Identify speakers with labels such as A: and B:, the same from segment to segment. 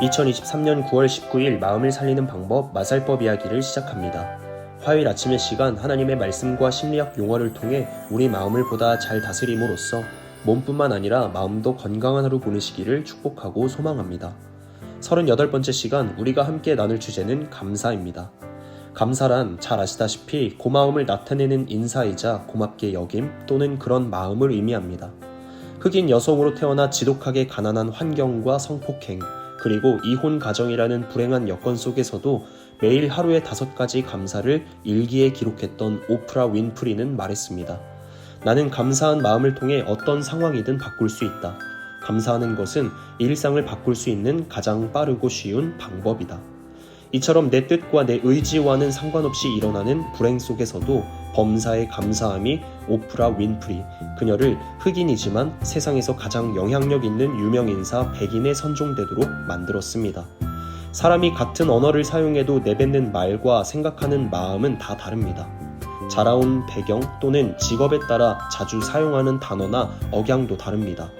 A: (2023년 9월 19일) 마음을 살리는 방법 마살법 이야기를 시작합니다. 화요일 아침의 시간 하나님의 말씀과 심리학 용어를 통해 우리 마음을 보다 잘 다스림으로써 몸뿐만 아니라 마음도 건강한 하루 보내시기를 축복하고 소망합니다. 38번째 시간 우리가 함께 나눌 주제는 감사입니다. 감사란 잘 아시다시피 고마움을 나타내는 인사이자 고맙게 여김 또는 그런 마음을 의미합니다. 흑인 여성으로 태어나 지독하게 가난한 환경과 성폭행, 그리고 이혼 가정이라는 불행한 여건 속에서도 매일 하루에 다섯 가지 감사를 일기에 기록했던 오프라 윈프리는 말했습니다. 나는 감사한 마음을 통해 어떤 상황이든 바꿀 수 있다. 감사하는 것은 일상을 바꿀 수 있는 가장 빠르고 쉬운 방법이다. 이처럼 내 뜻과 내 의지와는 상관없이 일어나는 불행 속에서도 범사에 감사함이 오프라 윈프리, 그녀를 흑인이지만 세상에서 가장 영향력 있는 유명 인사 100인에 선종되도록 만들었습니다. 사람이 같은 언어를 사용해도 내뱉는 말과 생각하는 마음은 다 다릅니다. 자라온 배경 또는 직업에 따라 자주 사용하는 단어나 억양도 다릅니다.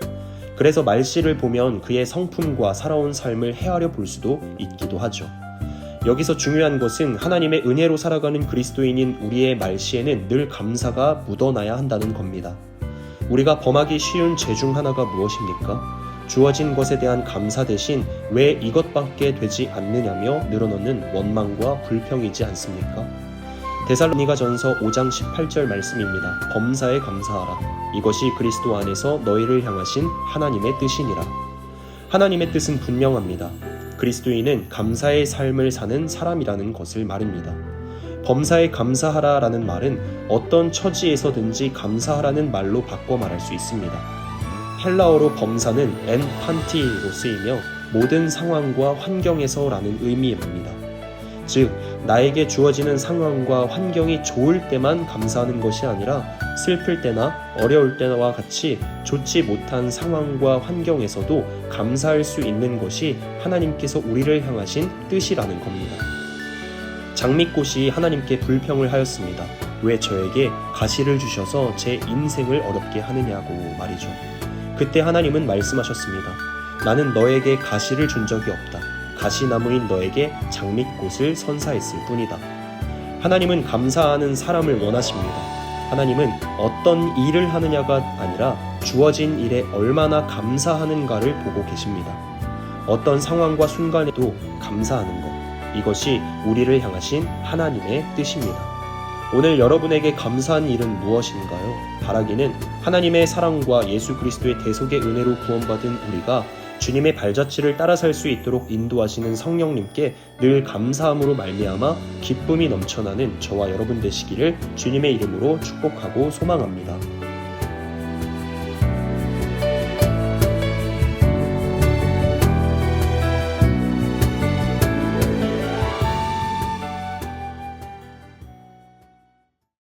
A: 그래서 말씨를 보면 그의 성품과 살아온 삶을 헤아려 볼 수도 있기도 하죠. 여기서 중요한 것은 하나님의 은혜로 살아가는 그리스도인인 우리의 말씨에는 늘 감사가 묻어나야 한다는 겁니다. 우리가 범하기 쉬운 죄 중 하나가 무엇입니까? 주어진 것에 대한 감사 대신 왜 이것밖에 되지 않느냐며 늘어놓는 원망과 불평이지 않습니까? 데살로니가 전서 5장 18절 말씀입니다. 범사에 감사하라. 이것이 그리스도 안에서 너희를 향하신 하나님의 뜻이니라. 하나님의 뜻은 분명합니다. 그리스도인은 감사의 삶을 사는 사람이라는 것을 말입니다. 범사에 감사하라 라는 말은 어떤 처지에서든지 감사하라는 말로 바꿔 말할 수 있습니다. 헬라어로 범사는 엔 판티로 쓰이며 모든 상황과 환경에서 라는 의미입니다. 즉, 나에게 주어지는 상황과 환경이 좋을 때만 감사하는 것이 아니라 슬플 때나 어려울 때와 같이 좋지 못한 상황과 환경에서도 감사할 수 있는 것이 하나님께서 우리를 향하신 뜻이라는 겁니다. 장미꽃이 하나님께 불평을 하였습니다. 왜 저에게 가시를 주셔서 제 인생을 어렵게 하느냐고 말이죠. 그때 하나님은 말씀하셨습니다. 나는 너에게 가시를 준 적이 없다. 가시나무인 너에게 장미꽃을 선사했을 뿐이다. 하나님은 감사하는 사람을 원하십니다. 하나님은 어떤 일을 하느냐가 아니라 주어진 일에 얼마나 감사하는가를 보고 계십니다. 어떤 상황과 순간에도 감사하는 것. 이것이 우리를 향하신 하나님의 뜻입니다. 오늘 여러분에게 감사한 일은 무엇인가요? 바라기는 하나님의 사랑과 예수 그리스도의 대속의 은혜로 구원받은 우리가 주님의 발자취를 따라 살 수 있도록 인도하시는 성령님께 늘 감사함으로 말미암아 기쁨이 넘쳐나는 저와 여러분 되시기를 주님의 이름으로 축복하고 소망합니다.